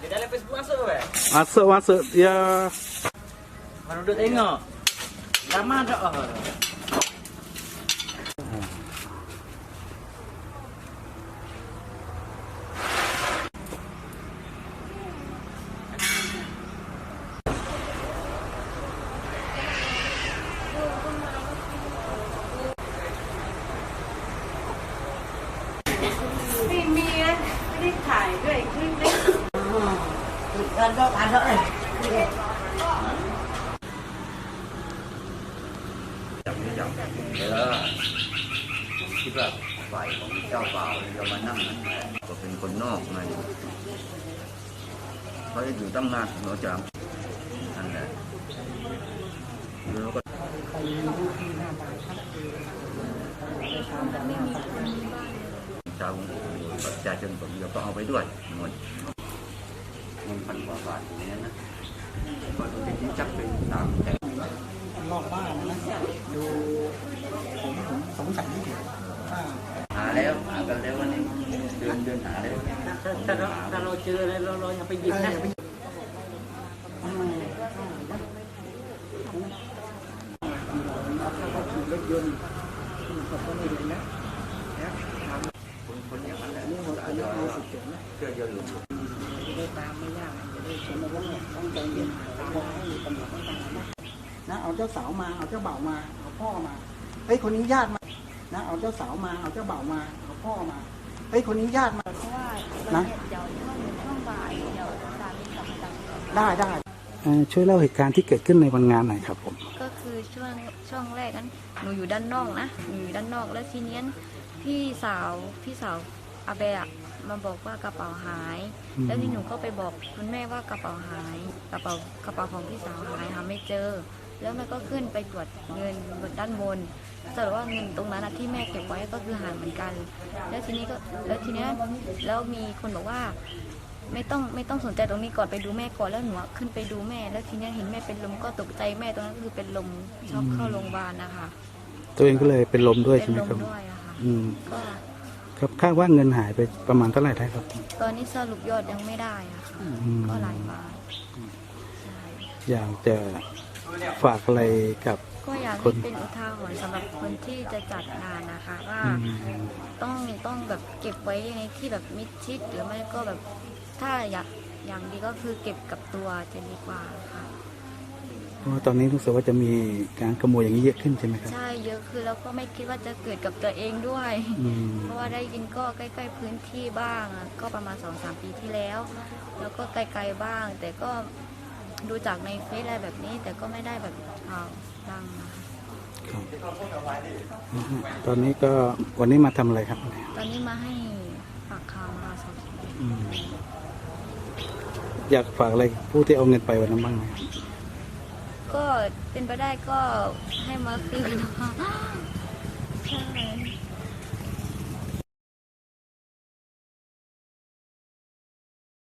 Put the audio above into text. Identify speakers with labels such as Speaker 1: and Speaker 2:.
Speaker 1: Dia dalam Facebook masuk eh? Masuk, masuk. Ya.
Speaker 2: Baru duduk tengok. Lama tak ah. Thank.
Speaker 3: Vì mi ấy, đi thải cái cái cái
Speaker 2: Ăn đó, ăn đó này.
Speaker 4: จับไม่จับแล้วคิดว่าฝ่ายของเจ้าบ่าวจะมานั่งนั้นแหละก็เป็นคนนอกไงเขาจะอยู่ตั้งนานเราจะนั่นแหละแล้วก็ชาวประชาชนผมเดียวก็เอาไปด้วยหมด เงินพันกว่าบาทอย่างนี้นะก็ต้องเป็นที่จับเป็นตามแต่
Speaker 5: รอบบ้านนะดูผมผมสงสัยว่า
Speaker 4: หาแล้วหากันแล้ววันนี้เดินเดินหาแล้ว
Speaker 2: Kalau kalau cerita lo lo yang pergi
Speaker 5: เออ
Speaker 2: kan.
Speaker 5: อย่าไปทำไมเขาก็ขี่รถยนต์ผมก็ไม่เห็นนะ
Speaker 4: คนคนอย่างนั้นแหละ
Speaker 5: นี่หมดอายุห้าสิบเจ็ดนะ
Speaker 4: เชื่อเยอะอยู่
Speaker 5: จะได้ตามไม่ยากจะได้สมมติว่าต้องใจเย็นบอกให้ตำรวจต้องตามนะนะเอาเจ้าสาวมาเอาเจ้าบ่าวมาเอาพ่อมาเฮ้ยคนนี้ญาติมานะเอาเจ้าสาวมาเอาเจ้าบ่าวมาเอาพ่อมาเฮ้ยคนนี้ญาติมา
Speaker 3: เพราะว่า
Speaker 5: นะ
Speaker 3: เดี๋ยวช่วงช่วงบ่ายเดี๋ยวสามีกลับมาจาก
Speaker 5: ได้ได้
Speaker 1: ช่วยเล่าเหตุการณ์ที่เกิดขึ้นในวันงานหน่อยครับผม
Speaker 3: ก็คือช่วงช่วงแรกนั้นหนูอยู่ด้านนอกนะหนูอยู่ด้านนอกแล้วทีเนี้ยพี่สาวพี่สาวอาเบะ มาบอกว่ากระเป๋าหาย
Speaker 1: อืม
Speaker 3: แล้วที่หนูก็ไปบอกคุณแม่ว่ากระเป๋าหาย กระเป๋ากระเป๋าของพี่สาวหายหาไม่เจอ แล้วแม่ก็ขึ้นไปตรวจเงินบนด้านบนสรุปว่าเงินตรงนั้นนะที่แม่เก็บไว้ก็คือหายเหมือนกัน แล้วทีนี้ก็แล้วทีเนี้ยแล้วมีคนบอกว่าไม่ต้องไม่ต้องสนใจตรงนี้ก่อนไปดูแม่ก่อนแล้วหนูอะขึ้นไปดูแม่ แล้วทีเนี้ยเห็นแม่เป็นลมก็ตกใจแม่ตรงนั้นก็คือเป็นลมช็อกเข้าโรงพยาบาลนะคะ
Speaker 1: ตัวเองก็เลยเป็นลมด้วย
Speaker 3: เป็
Speaker 1: ใช่
Speaker 3: น
Speaker 1: ไหม
Speaker 3: ลม
Speaker 1: ครับ
Speaker 3: ด้วยอะค่ะ
Speaker 1: อืม
Speaker 3: ก็
Speaker 1: ครับคาดว่าเงินหายไปประมาณเท่าไหร่ได้ครับ
Speaker 3: ตอนนี้สรุปยอดยังไม่ได้อะค่ะ
Speaker 1: อืม
Speaker 3: ก็หลายบาทใช่
Speaker 1: อยากจะฝากอะไรกับ
Speaker 3: ก็อยาก
Speaker 1: ค
Speaker 3: ให้
Speaker 1: น
Speaker 3: เป็นอุทาหรณ์สำหรับคนที่จะจัดงานนะคะว่า
Speaker 1: อืม
Speaker 3: ต้องต้องแบบเก็บไว้ในที่แบบมิดชิดหรือไม่ก็แบบถ้าอยากอย่างดีก็คือเก็บกับตัวจะดีกว่าค่ะ
Speaker 1: เพราะว่า ตอนนี้รู้สึกว่าจะมีการขโมยอย่างนี้เยอะขึ้นใช่ไหมครับ
Speaker 3: ใช่เยอะคือแล้วก็ไม่คิดว่าจะเกิดกับตัวเองด้วย
Speaker 1: อืม
Speaker 3: เพราะว่าได้ยินก็ใกล้ๆพื้นที่บ้างอะก็ประมาณสองสามปีที่แล้ว แล้วก็ไกลๆบ้าง แต่ก็ดูจากในเฟซอะไรแบบนี้ แต่ก็ไม่ได้แบบข่าวดังนะคะ
Speaker 1: ครับอืมตอนนี้ก็วันนี้มาทำอะไรครับ
Speaker 3: ตอนนี้มาให้ปากคำมาสอบสวน
Speaker 1: อืมอยากฝากอะไรผู้ที่เอาเงินไปวันนั้นบ้างไหมครับ
Speaker 3: ก็เป็นไปได้ก็ให้มาคืนนะคะ